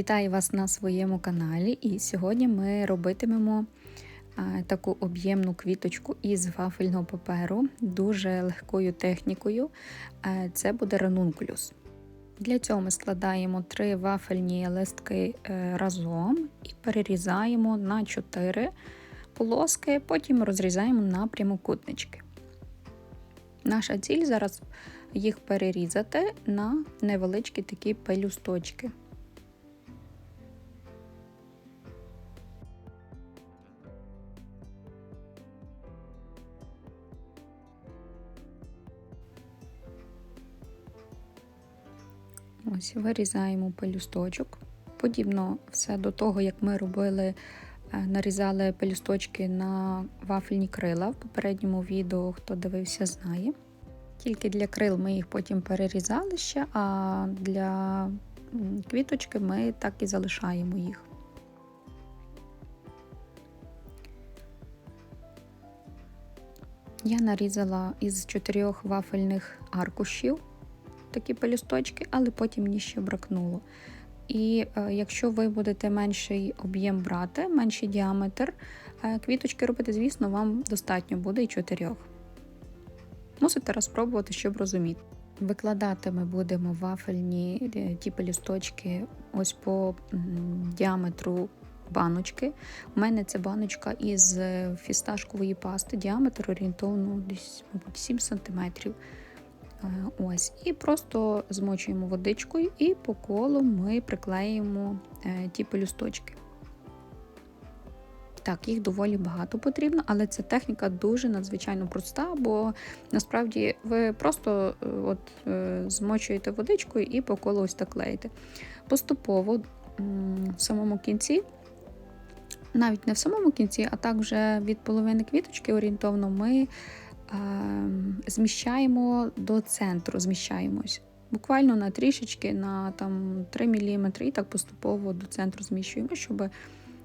Вітаю вас на своєму каналі, і сьогодні ми робитимемо таку об'ємну квіточку із вафельного паперу, дуже легкою технікою. Це буде ранункулюс. Для цього ми складаємо три вафельні листки е, разом і перерізаємо на 4 полоски, потім розрізаємо на прямокутнички. Наша ціль зараз їх перерізати на невеличкі такі пелюсточки. Ось вирізаємо пелюсточок. Подібно все до того, як ми робили, е, нарізали пелюсточки на вафельні крила. В попередньому відео, хто дивився, знає. Тільки для крил ми їх потім перерізали ще, а для квіточки ми так і залишаємо їх. Я нарізала із чотирьох вафельних аркушів такі пелюсточки, але потім мені ще бракнуло. І е, якщо ви будете менший об'єм брати, менший діаметр, е, квіточки робити, звісно, вам достатньо буде і чотирьох. Мусите розпробувати, щоб розуміти. Викладати ми будемо вафельні е, ті пелюсточки ось по діаметру баночки. У мене це баночка із фісташкової пасти, діаметр орієнтовно десь, мабуть, 7 см. Ось, І просто змочуємо водичкою і по колу ми приклеїмо е, ті пелюсточки. Так, їх доволі багато потрібно, але ця техніка дуже надзвичайно проста, бо насправді ви просто е, от, е, змочуєте водичкою і по колу ось так клеїте. Поступово в самому кінці, навіть не в самому кінці, а так вже від половини квіточки орієнтовно ми зміщаємо до центру, зміщаємось. Буквально на трішечки, на там 3 мм, і так поступово до центру зміщуємо, щоб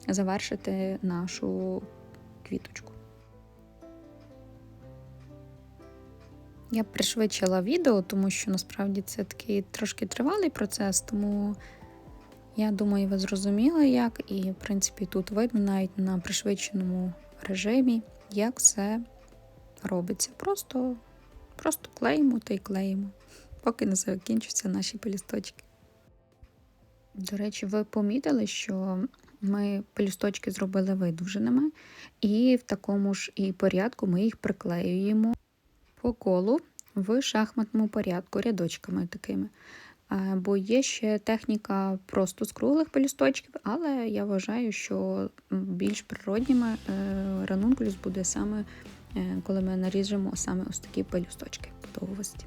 завершити нашу квіточку. Я пришвидшила відео, тому що насправді це такий трошки тривалий процес, тому я думаю, ви зрозуміли, як, і, в принципі, тут видно навіть на пришвидшеному режимі, як все робиться. Просто просто клеїмо та й клеїмо, поки не закінчаться наші пелюсточки. До речі, ви помітили, що ми пелюсточки зробили видовженими, і в такому ж і порядку ми їх приклеюємо по колу в шахматному порядку, рядочками такими. Бо є ще техніка просто з круглих пелюсточків, але я вважаю, що більш природніми е, ранункулюс буде саме Е, коли ми наріжемо саме ось такі пелюсточки по довгості.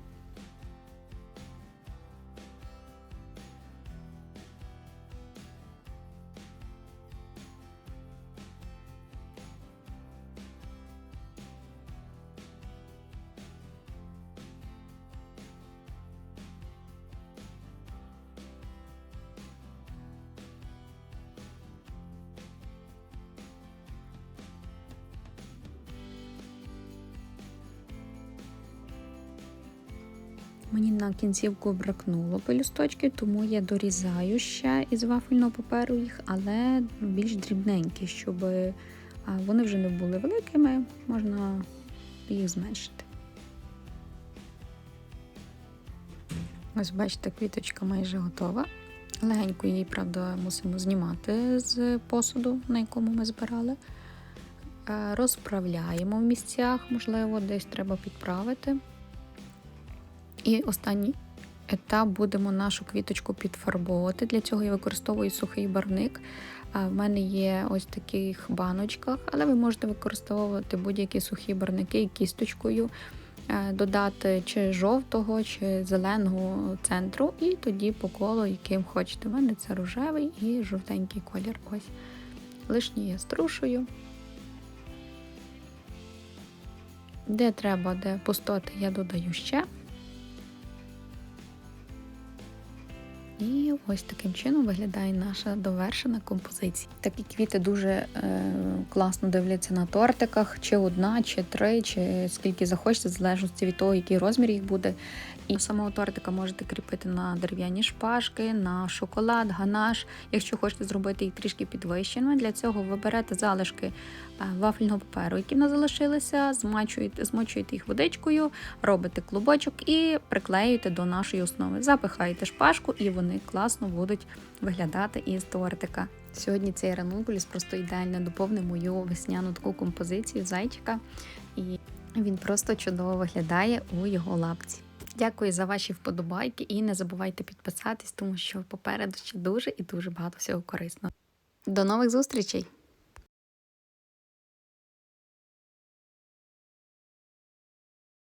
Мені на кінцівку бракнуло пелюсточки, тому я дорізаю ще із вафельного паперу їх, але більш дрібненькі, щоб вони вже не були великими, можна їх зменшити. Ось, бачите, квіточка майже готова. Легенько її, правда, мусимо знімати з посуду, на якому ми збирали. Розправляємо в місцях, можливо, десь треба підправити. І останній етап будемо нашу квіточку підфарбовувати. Для цього я використовую сухий барвник. В мене є ось таких баночках, але ви можете використовувати будь-які сухі барвники кісточкою, е, додати чи жовтого, чи зеленого центру, і тоді по колу, яким хочете. У мене це рожевий і жовтенький колір. Ось. Лишній я струшую. Де треба, де пустоти, я додаю ще. І ось таким чином виглядає наша довершена композиція. Такі квіти дуже е, класно дивляться на тортиках, чи одна, чи три, чи скільки захочете, в залежності від того, який розмір їх буде. І самого тортика можете кріпити на дерев'яні шпажки, на шоколад, ганаш. Якщо хочете зробити їх трішки підвищеними, для цього ви берете залишки е, вафельного паперу, які в нас залишилися, змачуєте, змочуєте їх водичкою, робите клубочок і приклеюєте до нашої основи. Запихаєте шпажку, і вони класно будуть виглядати із тортика. Сьогодні цей ранункуліс просто ідеально доповнив мою весняну таку композицію зайчика, і він просто чудово виглядає у його лапці. Дякую за ваші вподобайки і не забувайте підписатись, тому що попереду ще дуже і дуже багато всього корисного. До нових зустрічей!